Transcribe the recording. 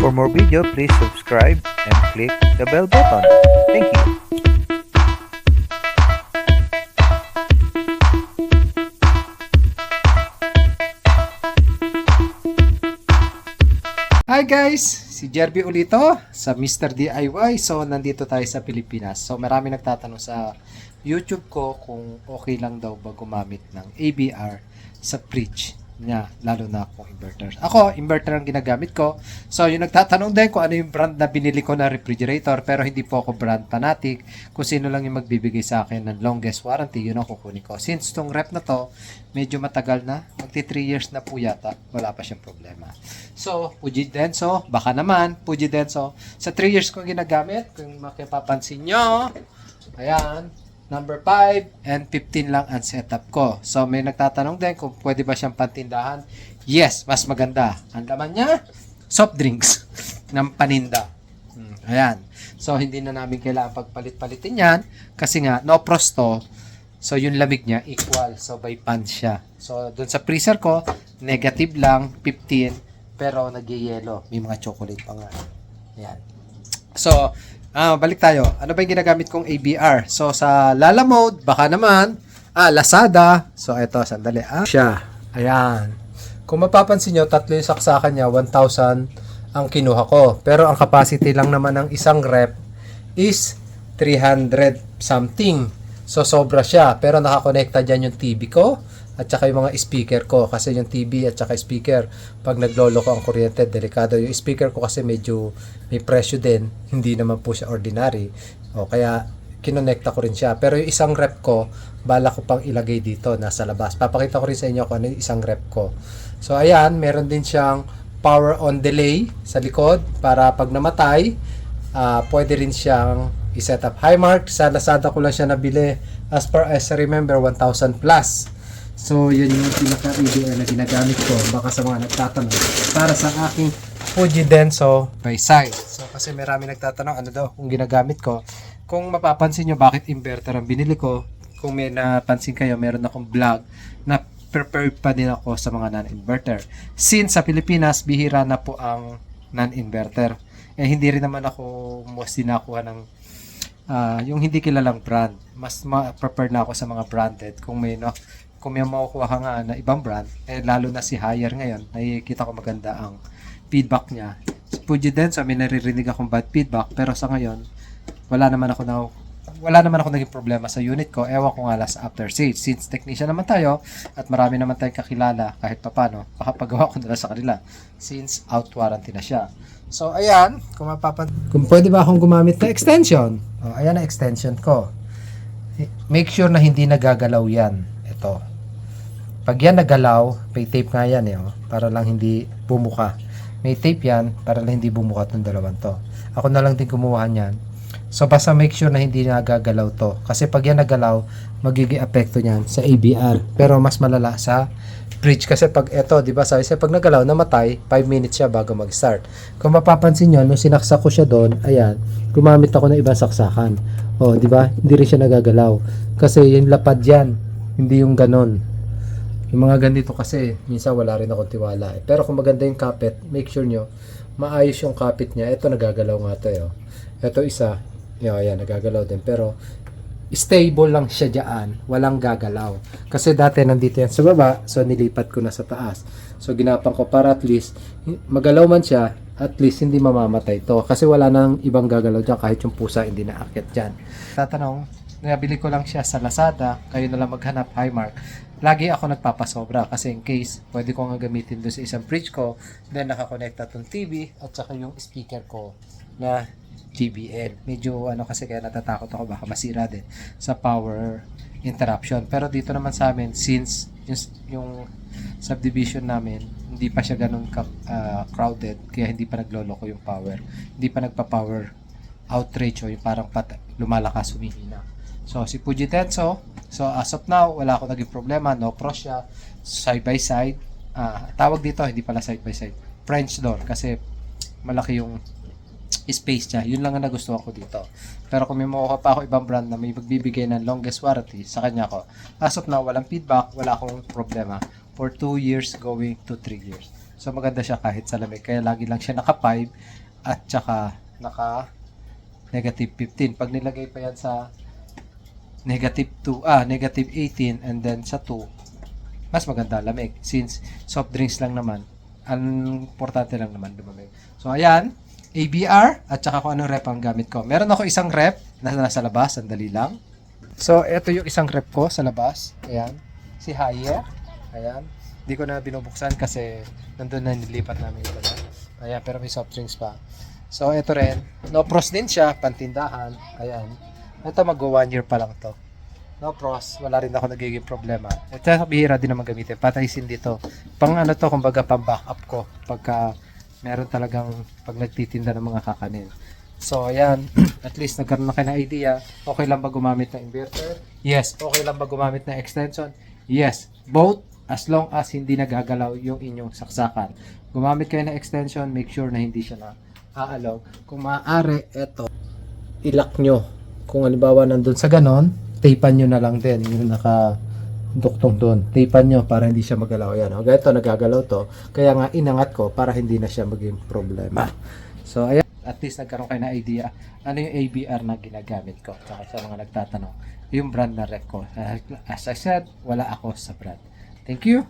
For more video, please subscribe and click the bell button. Thank you. Hi guys! Si Jerby Ulito sa Mr. DIY. So, nandito tayo sa Pilipinas. So, marami nagtatanong sa YouTube ko kung okay lang daw ba gumamit ng ABR sa fridge niya, lalo na kung inverter. Ako, inverter ang ginagamit ko. So, yung nagtatanong din kung ano yung brand na binili ko na refrigerator, pero hindi po ako brand fanatic. Kung sino lang yung magbibigay sa akin ng longest warranty, yun ang kukunin ko. Since tong rep na to, medyo matagal na, magti 3 years na po yata, wala pa siyang problema. So, Fuji Denso, baka naman, Fuji Denso. Sa 3 years ko ginagamit, kung makipapansin nyo, ayan, number 5 and 15 lang ang setup ko. So, may nagtatanong din kung pwede ba siyang pantindahan. Yes, mas maganda. Ang laman niya, soft drinks ng paninda. Hmm, ayan. So, hindi na namin kailangan pagpalit-palitin yan kasi nga, no prosto. So, yung lamig niya equal. So, by pan siya. So, dun sa freezer ko, negative lang, 15, pero nagyayelo. May mga chocolate pa nga. Ayan. So, ah, balik tayo. Ano ba yung ginagamit kong ABR? So, sa Lala Mode, baka naman, ah, Lazada. So, ito, sandali. Ah, siya. Ayan. Kung mapapansin nyo, tatlo yung saksakan niya, 1,000 ang kinuha ko. Pero ang capacity lang naman ng isang rep is 300 something. So, sobra siya. Pero nakakonekta dyan yung TV ko at saka yung mga speaker ko. Kasi yung TV at saka speaker, pag naglolo ko ang kuryente, delikado. Yung speaker ko kasi medyo may presyo din. Hindi naman po siya ordinary. O, kaya kinonekta ko rin siya. Pero yung isang rep ko, bala ko pang ilagay dito, nasa labas. Papakita ko rin sa inyo kung ano yung isang rep ko. So, ayan, meron din siyang power on delay sa likod para pag namatay, ah pwede rin siyang i-set up. Hi Mark, sa Lazada ko lang siya nabili. As far as I remember, 1,000 plus. So, yun yung pinaka-EDR na ginagamit ko. Baka sa mga nagtatanong. Para sa aking Fuji Denso by side. So, kasi marami nagtatanong ano daw kung ginagamit ko. Kung mapapansin nyo bakit inverter ang binili ko, kung may napansin kayo, meron akong vlog na prepared pa din ako sa mga non-inverter. Since sa Pilipinas, bihira na po ang non-inverter. Eh, hindi rin naman ako mostly nakuha ng ah, yung hindi kilalang brand. Mas ma-prepare na ako sa mga branded. Kung may no, kung may makukuha ka nga na ibang brand, eh lalo na si Haier ngayon, nakikita ko maganda ang feedback niya. Si Fuji din, so may naririnig akong bad feedback, pero sa ngayon, wala naman ako na wala naman ako naging problema sa unit ko. Ewan ko nga lang sa after sales. Since technician naman tayo at marami naman tayong kakilala kahit papano, baka pagawa ko na lang sa kanila since out warranty na siya. So, ayan, kung mapapan... Kung pwede ba akong gumamit na extension? Oh, ayan ang extension ko. Make sure na hindi nagagalaw yan. Ito. Pag yan nagalaw, may tape nga yan eh, oh, para lang hindi bumuka. May tape yan para lang hindi bumuka itong dalawang to. Ako na lang din kumuha niyan. So basta make sure na hindi nagagalaw to. Kasi pag yan nagalaw, magiging apekto niyan sa ABR. Pero mas malala sa bridge. Kasi pag ito, di ba sabi siya, pag nagalaw, namatay, 5 minutes siya bago mag-start. Kung mapapansin nyo, nung sinaksak ko siya doon, ayan, gumamit ako ng ibang saksakan. O, di ba? Hindi rin siya nagagalaw. Kasi yung lapad yan, hindi yung ganon. Yung mga ganito kasi, minsan wala rin akong tiwala. Eh. Pero kung maganda yung kapit, make sure nyo, maayos yung kapit niya. Ito nagagalaw nga to. Eh. oh. Ito isa, yun, ayan, nagagalaw din. Pero, stable lang siya dyan. Walang gagalaw. Kasi dati nandito yan sa baba, so nilipat ko na sa taas. So, ginapan ko para at least, magalaw man siya, at least hindi mamamatay to. Kasi wala nang ibang gagalaw dyan, kahit yung pusa hindi naakyat dyan. Tatanong, nabili ko lang siya sa Lazada, kayo na lang maghanap, Highmark. Lagi ako nagpapasobra kasi in case pwede ko nga gamitin doon sa isang fridge ko, then nakakonekta tong TV at saka yung speaker ko na JBL. Medyo ano kasi kaya natatakot ako baka masira din sa power interruption. Pero dito naman sa amin since yung, yung subdivision namin hindi pa siya ganun ka, ah, crowded kaya hindi pa nagloloko yung power. Hindi pa nagpa-power outrage o yung parang pat lumalakas humihina. So si Fuji Tenso, so as of now wala ako naging problema, no cross siya, side by side. Ah, tawag dito hindi pala side by side. French door kasi malaki yung space niya. Yun lang ang nagustuhan ko dito. Pero kung may makuha pa ako ibang brand na may magbibigay ng longest warranty, sa kanya ko. As of now, walang feedback, wala akong problema for 2 years going to 3 years. So maganda siya kahit sa lamig. Kaya lagi lang siya naka 5 at saka naka negative 15. Pag nilagay pa yan sa negative 2, ah, negative 18 and then sa 2, mas maganda lamig. Since soft drinks lang naman, ang importante lang naman lumamig. So ayan, ABR at saka kung anong rep ang gamit ko. Meron ako isang rep na nasa labas, sandali lang. So, ito yung isang rep ko sa labas. Ayan. Si Haye. Ayan. Hindi ko na binubuksan kasi nandun na nilipat namin yung laman. Ayan, pero may soft drinks pa. So, ito rin. No pros din siya, pantindahan. Ayan. Ito mag one year pa lang to. No pros, wala rin ako nagiging problema. Ito bihira din naman gamitin. Pataysin dito. Pang ano to, kumbaga pang backup ko. Pagka meron talagang pag nagtitinda ng mga kakanin. So, ayan. At least nagkaroon na kayo ng idea. Okay lang ba gumamit ng inverter? Yes. Okay lang ba gumamit ng extension? Yes. Both as long as hindi nagagalaw yung inyong saksakan. Gumamit kayo ng extension, make sure na hindi siya na aalaw. Kung maaari, eto, ilak nyo. Kung halimbawa nandun sa ganon, tapean nyo na lang din yung naka duktong doon. Tapean nyo para hindi siya magalaw. Yan. O, ito, nagagalaw to. Kaya nga, inangat ko para hindi na siya maging problema. So, ayan. At least nagkaroon kayo ng idea ano yung ABR na ginagamit ko. Tsaka sa mga nagtatanong, yung brand na rep ko. As I said, wala ako sa brand. Thank you.